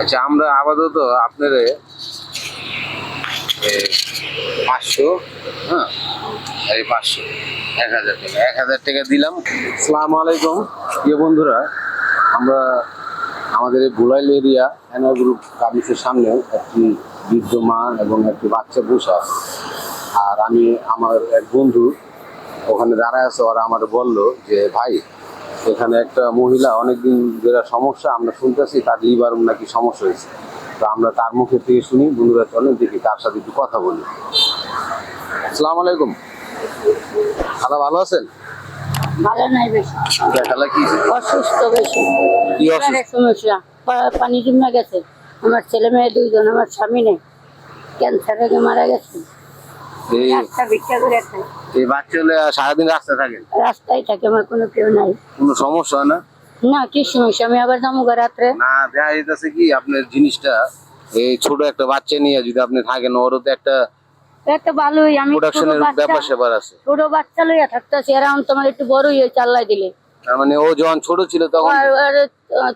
আচ্ছা আমরা আপাতত আপনার পাঁচশো হ্যাঁ এই পাঁচশো, এক হাজার টাকা, এক হাজার টাকা দিলাম। সালাম আলাইকুম। প্রিয় বন্ধুরা, আমরা আমাদের এই বুলাইল এরিয়া এনার গ্রুপ গার্মেন্টসের সামনে একটি বৃদ্ধ মা এবং একটি বাচ্চা আছে আর আমি, আমার এক বন্ধু, ওখানে দাঁড়ায় আছে, ওরা আমার বলল যে, ভাই এখানে একটা মহিলা অনেকদিন ধরে সমস্যা আমরা শুনতেছি তার লিভার নাকি সমস্যা হয়েছে। তো আমরা তার মুখে থেকে শুনি বন্ধুরা চলেন দেখি তার সাথে একটু কথা বলি। আসসালামু আলাইকুম। খালা ভালো আছেন? ভালো নাই বেশি। খালা কি? অসুস্থ বেশি। কি সমস্যা পানি জমে গেছে। আমার ছেলে মেয়ে দুইজন আমার স্বামী নেই। ক্যান্সার মারা গেছে। এই রাস্তা ভিক্ষা করে খাই এই বাচ্চা হলে সারাদিন রাস্তায় থাকেন রাস্তায় থাকে আমার কোনো কেউ নাই। কোনো সমস্যা না? না কি সমস্যা? আমি আবার যাব রাত্রে। না দেখা যাইতেছে কি আপনার জিনিসটা এই ছোট একটা বাচ্চা নিয়ে যদি আপনি থাকেন ওরও তো একটা একটা ভালোই আমি প্রোডাকশনের ব্যাপার আছে। ছোট বাচ্চা লইয়া থাকতেছি তোমার একটু বড় হয়ে চাল্লাই দিলে। তার মানে ও যখন ছোট ছিল তখন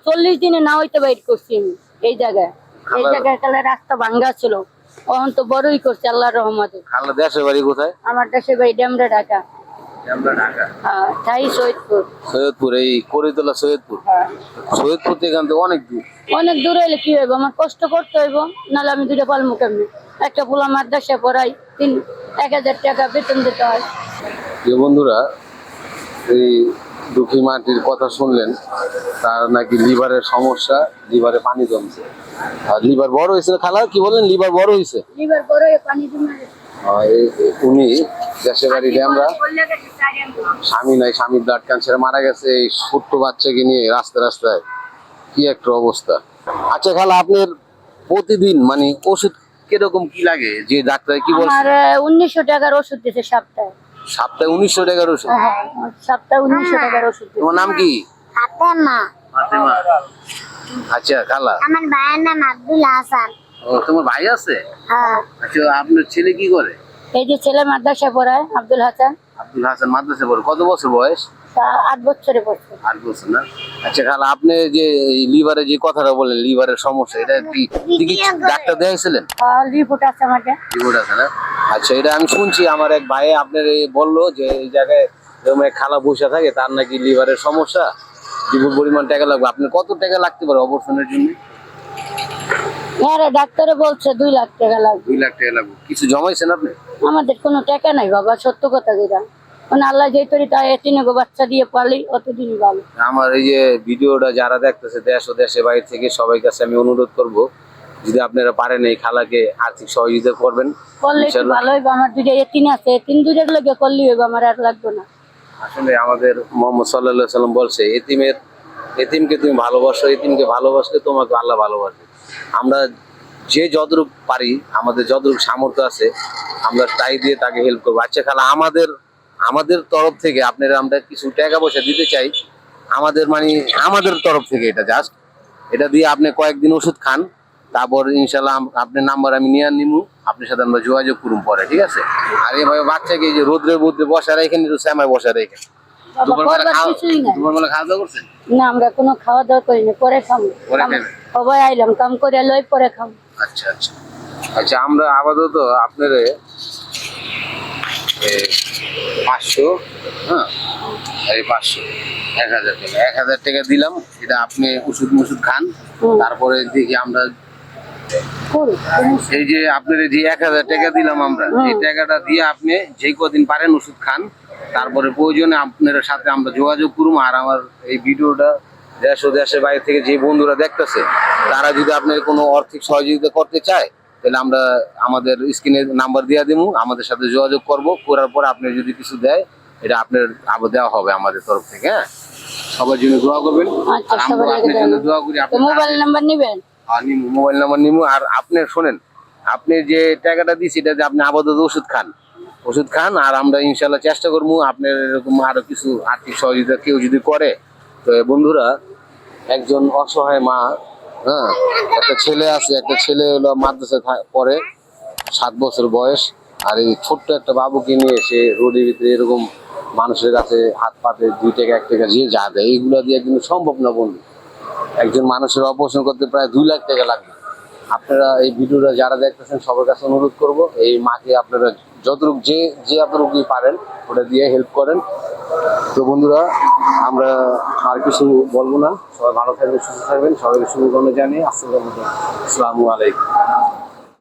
চল্লিশ দিনে না হইতে বাইর করছি আমি এই জায়গায়। এই জায়গায় রাস্তা ভাঙ্গা ছিল। তখন তো বড়ই করছে আল্লাহর রহমতে। খালা দেশের বাড়ি কোথায়? আমার দেশে ভাই ড্যামরা ঢাকা। আমরা ঢাকা। হ্যাঁ সৈয়দপুর। সৈয়দপুর এই করিতলা সৈয়দপুর? হ্যাঁ। সৈয়দপুর থেকে এখান থেকে অনেক দূর। অনেক দূরে এলে কি হইব? আমার কষ্ট করতে হইব নাহলে আমি দুটো পালমু কেমনি? একটা পোলা মাদ্রাসা পড়াই তিন এক হাজার টাকা বেতন দিতে হয়। যে বন্ধুরা এই দুঃখী মাটির কথা শুনলেন তার নাকি লিভারের সমস্যা লিভারে পানি জমছে। আর লিভার বড় হয়েছে খালা? কি বলেন লিভার বড় হয়েছে? লিভার বড় হয়ে পানি জমে উনি দেশে বাড়ি আঙ্গুল। স্বামী নাই স্বামীর ব্লাড ক্যান্সারে মারা গেছে এই ছোট্ট বাচ্চাকে নিয়ে রাস্তায় রাস্তায়। কি একটা অবস্থা। আচ্ছা খালা আপনার প্রতিদিন মানে ওষুধ কীরকম কি লাগে? যে ডাক্তার কি বলছে? আমার উনিশশো টাকার ওষুধ দিছে সপ্তাহে। সপ্তাহে উনিশশো টাকার ওষুধ? সাতটা উনিশশো টাকার ওষুধ তোমার নাম কি? ফাতেমা। ফাতেমা। আচ্ছা খালা। আমার ভাইয়ের নাম আব্দুল হাসান। ও তোমার ভাই আছে? হ্যাঁ। আচ্ছা আপনার ছেলে কি করে? এই যে ছেলে মাদ্রাসা পড়ায় আব্দুল হাসান। আব্দুল হাসান মাদ্রাসা পড়ে। কত বছর বয়স? তা আট বছরে পড়ছে। আট বছর না? আচ্ছা খালা আপনি যে লিভারে যে কথাটা বললেন লিভারের সমস্যা এটা কি কি ডাক্তার দেখাইছিলেন? রিপোর্ট আছে আমাকে। রিপোর্ট আছে না? আচ্ছা এটা আমি শুনছি আমার এক ভাই আপনার বলল যে এই জায়গায় খালা বসে থাকে তার নাকি লিভারের সমস্যা। বিপুল পরিমাণ টাকা লাগবে। আপনার কত টাকা লাগতে পারে অপারেশনের জন্য? হ্যাঁ ডাক্তারে বলছে দুই লাখ টাকা লাগবে। দুই লাখ টাকা লাগবে। কিছু জমাইছেন আপনি? আমাদের কোনো টাকা নাই বাবা সত্য কথা যেটা। মানে আল্লাহ যে তরি তা এতিনে গো বাচ্চা দিয়ে পালি অতদিনই ভালো। আমার এই যে ভিডিওটা যারা দেখতেছে দেশ ও দেশের বাইরে থেকে সবাই কাছে আমি অনুরোধ করব যদি আপনারা পারেন এই খালাকে আর্থিক সহযোগিতা করবেন করলে। ভালো হইব আমার দুইটা এতিন আছে তিন দুইটার লগে করলে হইব আমার আর লাগবে না। আসলে আমাদের মোহাম্মদ সাল্লাহ সাল্লাম বলছে এতিমের এতিমকে তুমি ভালোবাসো এতিমকে ভালোবাসলে তোমাকে আল্লাহ ভালোবাসবে। আমরা যে যতটুক পারি আমাদের যতটুক সামর্থ্য আছে আমরা তাই দিয়ে তাকে হেল্প করব। আচ্ছা খালা আমাদের আমাদের তরফ থেকে আপনারা আমরা কিছু টাকা পয়সা দিতে চাই আমাদের মানে আমাদের তরফ থেকে এটা জাস্ট এটা দিয়ে আপনি কয়েকদিন ওষুধ খান তারপর ইনশাল্লাহ আপনার নাম্বার আমি নিয়ে নিবো আপনার সাথে আমরা যোগাযোগ করুন পরে ঠিক আছে? আর এভাবে বাচ্চাকে এই যে রোদ্রের মধ্যে বসা রেখেন একটু শ্যামায় বসা রেখেন। না আমরা কোনো খাওয়া দাওয়া পরে খাব? সবাই আইলাম কাম করে লই পরে খাব। আচ্ছা আচ্ছা। আচ্ছা আমরা আপাতত আপনার পাঁচশো হ্যাঁ এই পাঁচশো এক হাজার টাকা এক হাজার টাকা দিলাম এটা আপনি ওষুধ মুষুধ খান। তারপরে দেখি আমরা এই যে আপনার যে এক হাজার টাকা দিলাম আমরা। এই টাকাটা দিয়ে আপনি যে কদিন পারেন ওষুধ খান তারপরে প্রয়োজনে আপনার সাথে আমরা যোগাযোগ করুম আর আমার এই ভিডিওটা দেশ ও দেশের বাইরে থেকে যে বন্ধুরা দেখতেছে তারা যদি আপনার কোনো আর্থিক সহযোগিতা করতে চায় তাহলে আমরা আমাদের স্ক্রিনে নাম্বার দিয়ে দিব আমাদের সাথে যোগাযোগ করব করার পর আপনি যদি কিছু দেয় এটা আপনার আবার দেওয়া হবে আমাদের তরফ থেকে হ্যাঁ? সবার জন্য দোয়া করবেন। আচ্ছা, আর আমরা সবার আপনার জন্য দোয়া করি তো আপনার মোবাইল নাম্বার নিবেন? আর নিমু মোবাইল নাম্বার নিমু আর আপনি শোনেন আপনি যে টাকাটা দিছি এটা যে আপনি আপাতত ওষুধ খান ওষুধ খান আর আমরা ইনশাল্লাহ চেষ্টা করব আপনার এরকম আরও কিছু আর্থিক সহযোগিতা কেউ যদি করে। তো বন্ধুরা একজন অসহায় মা হ্যাঁ একটা ছেলে আছে, একটা ছেলে হলো মাদ্রাসায় পড়ে, সাত বছর বয়স, আর এই ছোট্ট একটা বাবুকে নিয়ে সে রোডের ভিতরে এরকম মানুষের কাছে হাত পাতে, দুই টাকা, এক টাকা যে যা দেয়, এইগুলো দিয়ে কিন্তু সম্ভব না বন্ধু। একজন মানুষের অপারেশন করতে প্রায় দুই লাখ টাকা লাগবে। আপনারা এই ভিডিওটা যারা দেখতেছেন, সবার কাছে অনুরোধ করব, এই মাকে আপনারা যতটুকু যে যে আপনারা পারেন, ওটা দিয়ে হেল্প করেন। তো বন্ধুরা, আমরা আর কিছু বলব না। সবাই ভালো থাকবেন, সুস্থ থাকবেন। সবাইকে শুভকামনা জানিয়ে আসসালামু আলাইকুম।